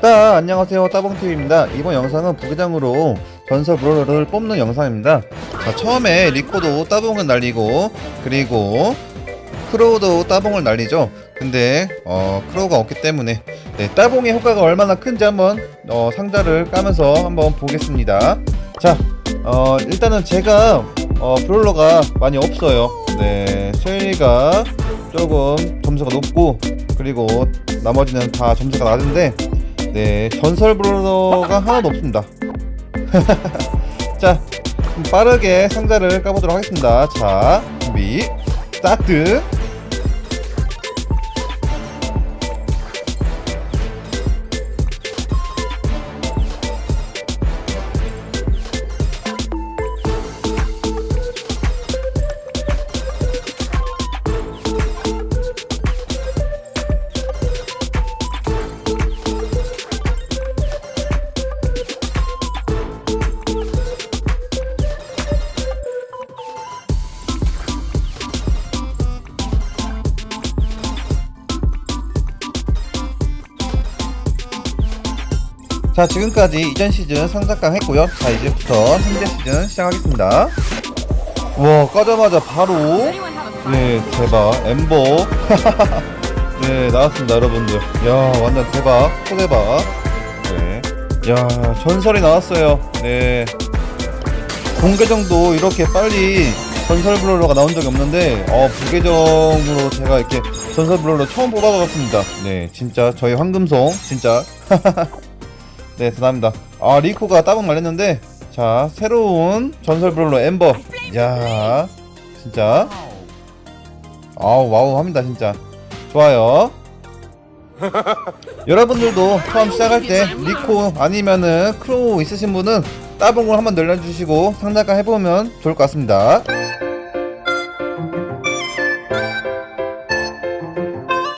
자 안녕하세요. 따봉TV입니다. 이번 영상은 부기장으로 전설 브롤러를 뽑는 영상입니다. 자 처음에 리코도 따봉을 날리고 그리고 크로우도 따봉을 날리죠. 근데 어 크로우가 없기 때문에 네, 따봉의 효과가 얼마나 큰지 한번 어, 상자를 까면서 한번 보겠습니다. 자 어, 일단은 제가 어, 브롤러가 많이 없어요. 네 쉘리가 조금 점수가 높고 그리고 나머지는 다 점수가 낮은데 네, 전설 브롤러가 하나도 없습니다. 자, 빠르게 상자를 까보도록 하겠습니다. 자, 준비, 스타트! 자, 지금까지 이전 시즌 상자깡 했고요. 자, 이제부터 현재 시즌 시작하겠습니다. 와, 까자마자 바로 네, 대박. 엠버. 네, 나왔습니다, 여러분들. 야, 완전 대박. 초대박. 네. 야, 전설이 나왔어요. 네. 공개정도 이렇게 빨리 전설 블롤러가 나온 적이 없는데, 어, 부계정으로 제가 이렇게 전설 블롤러 처음 뽑아봤습니다. 네, 진짜 저희 황금송, 진짜. 네, 대단합니다. 아, 리코가 따봉 말렸는데, 자, 새로운 전설 브롤러 엠버. 야 진짜. 아우, 와우 합니다, 진짜. 좋아요. 여러분들도 처음 시작할 때 리코 아니면은 크로우 있으신 분은 따봉을 한번 늘려주시고 상자가 해보면 좋을 것 같습니다.